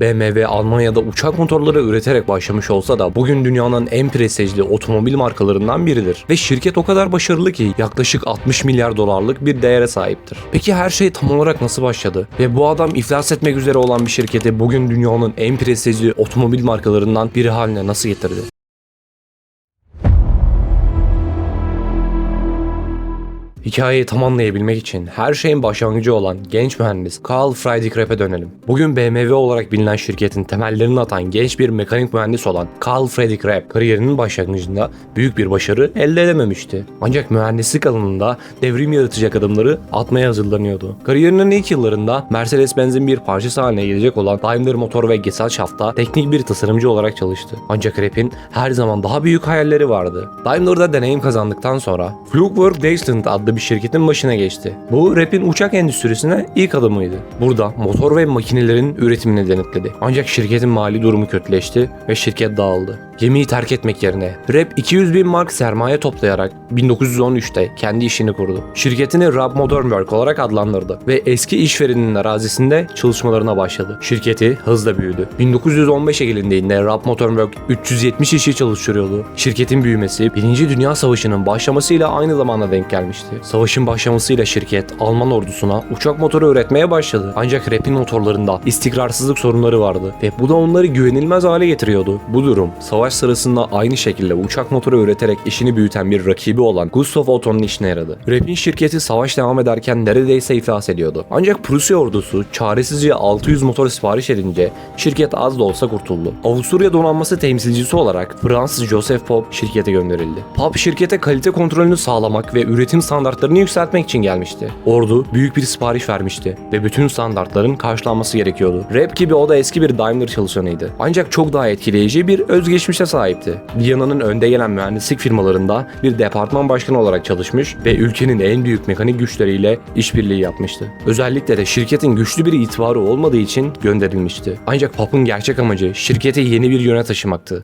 BMW Almanya'da uçak motorları üreterek başlamış olsa da bugün dünyanın en prestijli otomobil markalarından biridir. Ve şirket o kadar başarılı ki yaklaşık 60 milyar dolarlık bir değere sahiptir. Peki her şey tam olarak nasıl başladı? Ve bu adam iflas etmek üzere olan bir şirketi bugün dünyanın en prestijli otomobil markalarından biri haline nasıl getirdi? Hikayeyi tam anlayabilmek için her şeyin başlangıcı olan genç mühendis Carl Friedrich dönelim. Bugün BMW olarak bilinen şirketin temellerini atan genç bir mekanik mühendis olan Carl Friedrich Rapp kariyerinin başlangıcında büyük bir başarı elde edememişti. Ancak mühendislik alanında devrim yaratacak adımları atmaya hazırlanıyordu. Kariyerinin ilk yıllarında Mercedes-Benz'in bir parçası haline gelecek olan Daimler Motor ve Gesellschaft'ta teknik bir tasarımcı olarak çalıştı. Ancak Rapp'in her zaman daha büyük hayalleri vardı. Daimler'da deneyim kazandıktan sonra Flugwerk Deutschland adlı bir şirketin başına geçti. Bu Rapp'in uçak endüstrisine ilk adımıydı. Burada motor ve makinelerin üretimini denetledi. Ancak şirketin mali durumu kötüleşti ve şirket dağıldı. Gemiyi terk etmek yerine Rapp 200 bin mark sermaye toplayarak 1913'te kendi işini kurdu. Şirketini Rapp Modern Work olarak adlandırdı ve eski işverenin arazisinde çalışmalarına başladı. Şirketi hızla büyüdü. 1915'e gelindiğinde Rapp Modern Work 370 işçi çalıştırıyordu. Şirketin büyümesi 1. Dünya Savaşı'nın başlamasıyla aynı zamana denk gelmişti. Savaşın başlamasıyla şirket Alman ordusuna uçak motoru üretmeye başladı. Ancak Rapp'in motorlarında istikrarsızlık sorunları vardı ve bu da onları güvenilmez hale getiriyordu. Bu durum savaş sırasında aynı şekilde uçak motoru üreterek işini büyüten bir rakibi olan Gustav Otto'nun işine yaradı. Rapp'in şirketi savaş devam ederken neredeyse iflas ediyordu. Ancak Prusya ordusu çaresizce 600 motor sipariş edince şirket az da olsa kurtuldu. Avusturya donanması temsilcisi olarak Fransız Joseph Pop şirkete gönderildi. Pop şirkete kalite kontrolünü sağlamak ve üretim standartlarını yükseltmek için gelmişti. Ordu büyük bir sipariş vermişti ve bütün standartların karşılanması gerekiyordu. Rap gibi o da eski bir Daimler çalışanıydı. Ancak çok daha etkileyici bir özgeçmişe sahipti. Viyana'nın önde gelen mühendislik firmalarında bir departman başkanı olarak çalışmış ve ülkenin en büyük mekanik güçleriyle işbirliği yapmıştı. Özellikle de şirketin güçlü bir itibarı olmadığı için gönderilmişti. Ancak Pop'un gerçek amacı şirketi yeni bir yöne taşımaktı.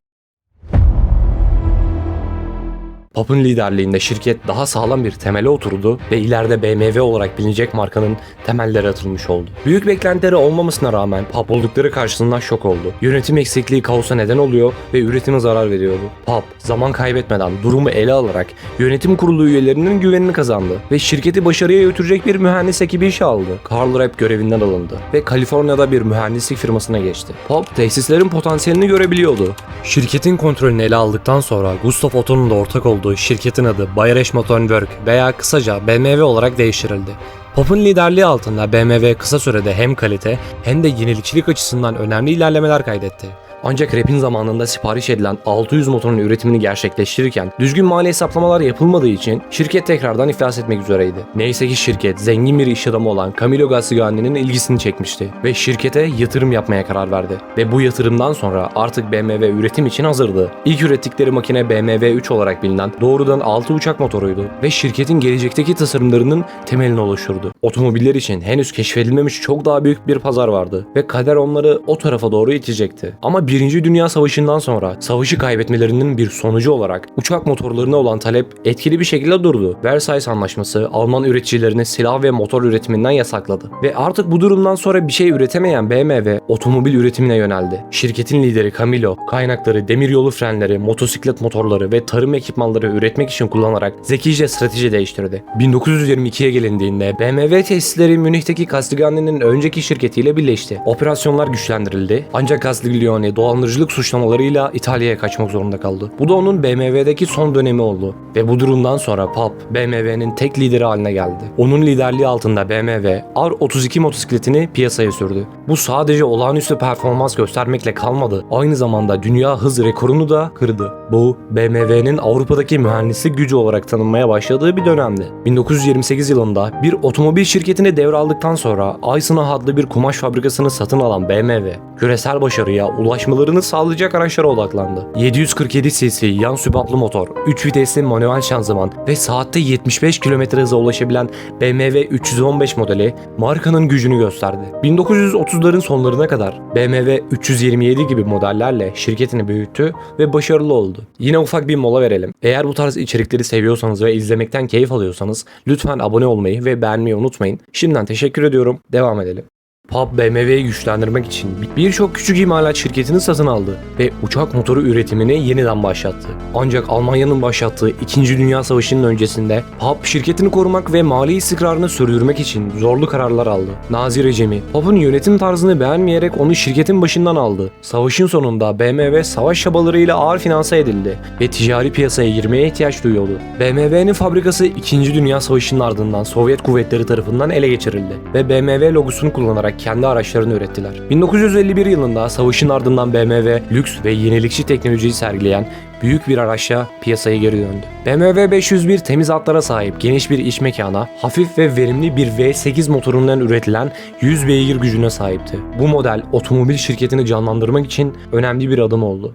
Pop'un liderliğinde şirket daha sağlam bir temele oturdu ve ileride BMW olarak bilinecek markanın temelleri atılmış oldu. Büyük beklentileri olmamasına rağmen Pop oldukları karşısında şok oldu. Yönetim eksikliği kaosa neden oluyor ve üretime zarar veriyordu. Pop zaman kaybetmeden durumu ele alarak yönetim kurulu üyelerinin güvenini kazandı ve şirketi başarıya götürecek bir mühendis ekibi işe aldı. Carl Rapp görevinden alındı ve Kaliforniya'da bir mühendislik firmasına geçti. Pop tesislerin potansiyelini görebiliyordu. Şirketin kontrolünü ele aldıktan sonra Gustav Otto'nun da ortak olduğu şirketin adı Bayerische Motorenwerk veya kısaca BMW olarak değiştirildi. Pop'un liderliği altında BMW kısa sürede hem kalite hem de yenilikçilik açısından önemli ilerlemeler kaydetti. Ancak Rapp'in zamanında sipariş edilen 600 motorun üretimini gerçekleştirirken düzgün mali hesaplamalar yapılmadığı için şirket tekrardan iflas etmek üzereydi. Neyse ki şirket zengin bir iş adamı olan Camillo Gassigani'nin ilgisini çekmişti ve şirkete yatırım yapmaya karar verdi. Ve bu yatırımdan sonra artık BMW üretim için hazırdı. İlk ürettikleri makine BMW 3 olarak bilinen doğrudan 6 uçak motoruydu ve şirketin gelecekteki tasarımlarının temelini oluşturdu. Otomobiller için henüz keşfedilmemiş çok daha büyük bir pazar vardı ve kader onları o tarafa doğru itecekti. Ama Birinci Dünya Savaşı'ndan sonra savaşı kaybetmelerinin bir sonucu olarak uçak motorlarına olan talep etkili bir şekilde durdu. Versailles Anlaşması Alman üreticilerini silah ve motor üretiminden yasakladı. Ve artık bu durumdan sonra bir şey üretemeyen BMW otomobil üretimine yöneldi. Şirketin lideri Camillo kaynakları, demiryolu frenleri, motosiklet motorları ve tarım ekipmanları üretmek için kullanarak zekice strateji değiştirdi. 1922'ye gelindiğinde BMW tesisleri Münih'teki Castiglioni'nin önceki şirketiyle birleşti. Operasyonlar güçlendirildi ancak Castiglione dolandırıcılık suçlamalarıyla İtalya'ya kaçmak zorunda kaldı. Bu da onun BMW'deki son dönemi oldu ve bu durumdan sonra Pop BMW'nin tek lideri haline geldi. Onun liderliği altında BMW R32 motosikletini piyasaya sürdü. Bu sadece olağanüstü performans göstermekle kalmadı. Aynı zamanda dünya hız rekorunu da kırdı. Bu BMW'nin Avrupa'daki mühendislik gücü olarak tanınmaya başladığı bir dönemdi. 1928 yılında bir otomobil şirketini devraldıktan sonra Eisenach adlı bir kumaş fabrikasını satın alan BMW, küresel başarıya ulaşmalarını sağlayacak araçlara odaklandı. 747 cc yan sübaplı motor, 3 vitesli manuel şanzıman ve saatte 75 km hıza ulaşabilen BMW 315 modeli markanın gücünü gösterdi. 1930'ların sonlarına kadar BMW 327 gibi modellerle şirketini büyüttü ve başarılı oldu. Yine ufak bir mola verelim. Eğer bu tarz içerikleri seviyorsanız ve izlemekten keyif alıyorsanız lütfen abone olmayı ve beğenmeyi unutmayın. Şimdiden teşekkür ediyorum. Devam edelim. PAP BMW'yi güçlendirmek için birçok küçük imalat şirketini satın aldı ve uçak motoru üretimini yeniden başlattı. Ancak Almanya'nın başlattığı 2. Dünya Savaşı'nın öncesinde PAP şirketini korumak ve mali istikrarını sürdürmek için zorlu kararlar aldı. Nazi rejimi PAP'ın yönetim tarzını beğenmeyerek onu şirketin başından aldı. Savaşın sonunda BMW savaş çabalarıyla ağır finanse edildi ve ticari piyasaya girmeye ihtiyaç duyuyordu. BMW'nin fabrikası 2. Dünya Savaşı'nın ardından Sovyet kuvvetleri tarafından ele geçirildi ve BMW logosunu kullanarak kendi araçlarını ürettiler. 1951 yılında savaşın ardından BMW lüks ve yenilikçi teknolojiyi sergileyen büyük bir araçla piyasaya geri döndü. BMW 501 temiz hatlara sahip geniş bir iç mekana, hafif ve verimli bir V8 motorundan üretilen 100 beygir gücüne sahipti. Bu model otomobil şirketini canlandırmak için önemli bir adım oldu.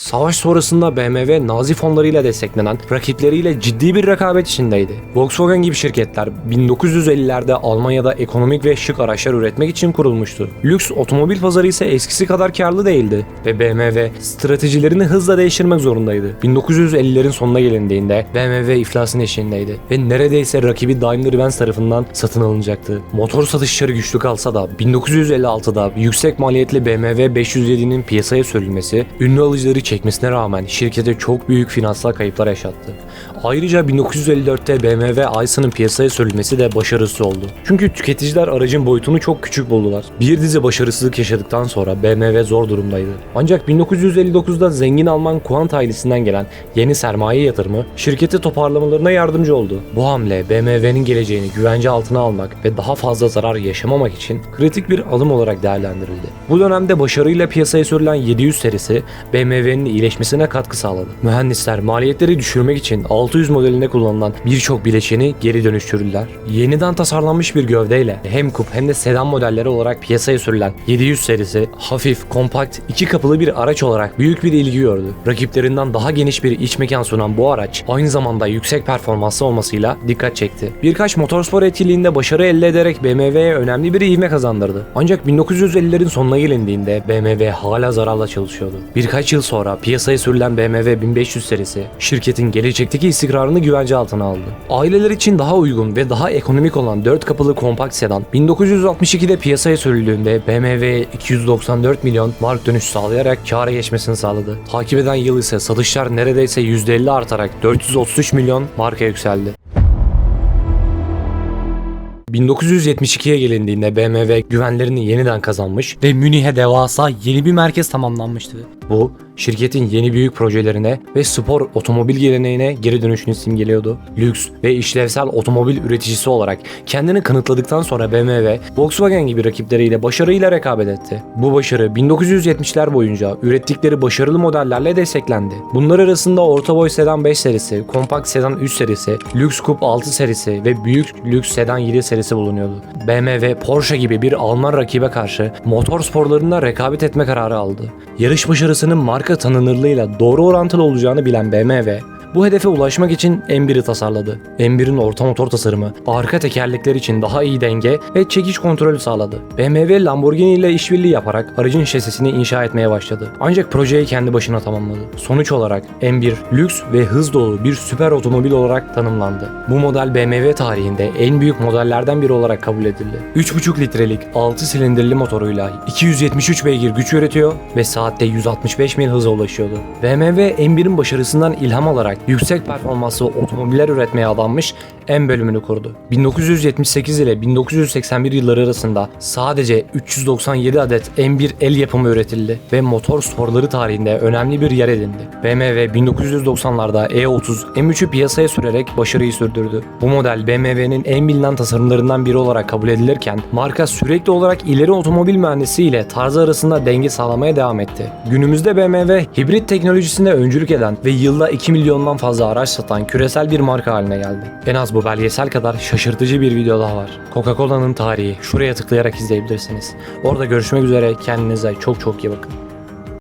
Savaş sonrasında BMW Nazi fonlarıyla desteklenen rakipleriyle ciddi bir rekabet içindeydi. Volkswagen gibi şirketler 1950'lerde Almanya'da ekonomik ve şık araçlar üretmek için kurulmuştu. Lüks otomobil pazarı ise eskisi kadar karlı değildi ve BMW stratejilerini hızla değiştirmek zorundaydı. 1950'lerin sonuna gelindiğinde BMW iflasın eşiğindeydi ve neredeyse rakibi Daimler-Benz tarafından satın alınacaktı. Motor satışları güçlü kalsa da 1956'da yüksek maliyetli BMW 507'nin piyasaya sürülmesi ünlü alıcıları çekmesine rağmen şirkete çok büyük finansal kayıplar yaşattı. Ayrıca 1954'te BMW Ice'ının piyasaya sürülmesi de başarısız oldu. Çünkü tüketiciler aracın boyutunu çok küçük buldular. Bir dizi başarısızlık yaşadıktan sonra BMW zor durumdaydı. Ancak 1959'da zengin Alman Quant ailesinden gelen yeni sermaye yatırımı şirketi toparlamalarına yardımcı oldu. Bu hamle BMW'nin geleceğini güvence altına almak ve daha fazla zarar yaşamamak için kritik bir alım olarak değerlendirildi. Bu dönemde başarıyla piyasaya sürülen 700 serisi BMW'nin iyileşmesine katkı sağladı. Mühendisler maliyetleri düşürmek için 600 modelinde kullanılan birçok bileşeni geri dönüştürdüler. Yeniden tasarlanmış bir gövdeyle hem kup hem de sedan modelleri olarak piyasaya sürülen 700 serisi hafif, kompakt, iki kapılı bir araç olarak büyük bir ilgi gördü. Rakiplerinden daha geniş bir iç mekan sunan bu araç aynı zamanda yüksek performanslı olmasıyla dikkat çekti. Birkaç motorspor etkinliğinde başarı elde ederek BMW'ye önemli bir ivme kazandırdı. Ancak 1950'lerin sonuna gelindiğinde BMW hala zararla çalışıyordu. Birkaç yıl sonra piyasaya sürülen BMW 1500 serisi şirketin gelecekteki istikrarını güvence altına aldı. Aileler için daha uygun ve daha ekonomik olan 4 kapılı kompakt sedan 1962'de piyasaya sürüldüğünde BMW 294 milyon mark dönüş sağlayarak kâra geçmesini sağladı. Takip eden yıl ise satışlar neredeyse %50 artarak 433 milyon marka yükseldi. 1972'ye gelindiğinde BMW güvenlerini yeniden kazanmış ve Münih'e devasa yeni bir merkez tamamlanmıştı. Bu, şirketin yeni büyük projelerine ve spor otomobil geleneğine geri dönüşünü simgeliyordu. Lüks ve işlevsel otomobil üreticisi olarak kendini kanıtladıktan sonra BMW, Volkswagen gibi rakipleriyle başarıyla rekabet etti. Bu başarı 1970'ler boyunca ürettikleri başarılı modellerle desteklendi. Bunlar arasında orta boy sedan 5 serisi, kompakt sedan 3 serisi, lüks kup 6 serisi ve büyük lüks sedan 7 serisi bulunuyordu. BMW, Porsche gibi bir Alman rakibe karşı motor sporlarında rekabet etme kararı aldı. Yarış başarısının marka tanınırlığıyla doğru orantılı olacağını bilen BMW, bu hedefe ulaşmak için M1'i tasarladı. M1'in orta motor tasarımı, arka tekerlekler için daha iyi denge ve çekiş kontrolü sağladı. BMW Lamborghini ile işbirliği yaparak aracın şasisini inşa etmeye başladı. Ancak projeyi kendi başına tamamladı. Sonuç olarak M1 lüks ve hız dolu bir süper otomobil olarak tanımlandı. Bu model BMW tarihinde en büyük modellerden biri olarak kabul edildi. 3,5 litrelik 6 silindirli motoruyla 273 beygir güç üretiyor ve saatte 165 mil hıza ulaşıyordu. BMW M1'in başarısından ilham alarak yüksek performanslı otomobiller üretmeye adanmış M bölümünü kurdu. 1978 ile 1981 yılları arasında sadece 397 adet M1 el yapımı üretildi ve motor sporları tarihinde önemli bir yer edindi. BMW 1990'larda E30 M3'ü piyasaya sürerek başarıyı sürdürdü. Bu model BMW'nin en bilinen tasarımlarından biri olarak kabul edilirken marka sürekli olarak ileri otomobil mühendisi ile tarzı arasında denge sağlamaya devam etti. Günümüzde BMW hibrit teknolojisinde öncülük eden ve yılda 2 milyondan fazla araç satan küresel bir marka haline geldi. En az bu belgesel kadar şaşırtıcı bir video daha var. Coca-Cola'nın tarihi. Şuraya tıklayarak izleyebilirsiniz. Orada görüşmek üzere. Kendinize çok çok iyi bakın.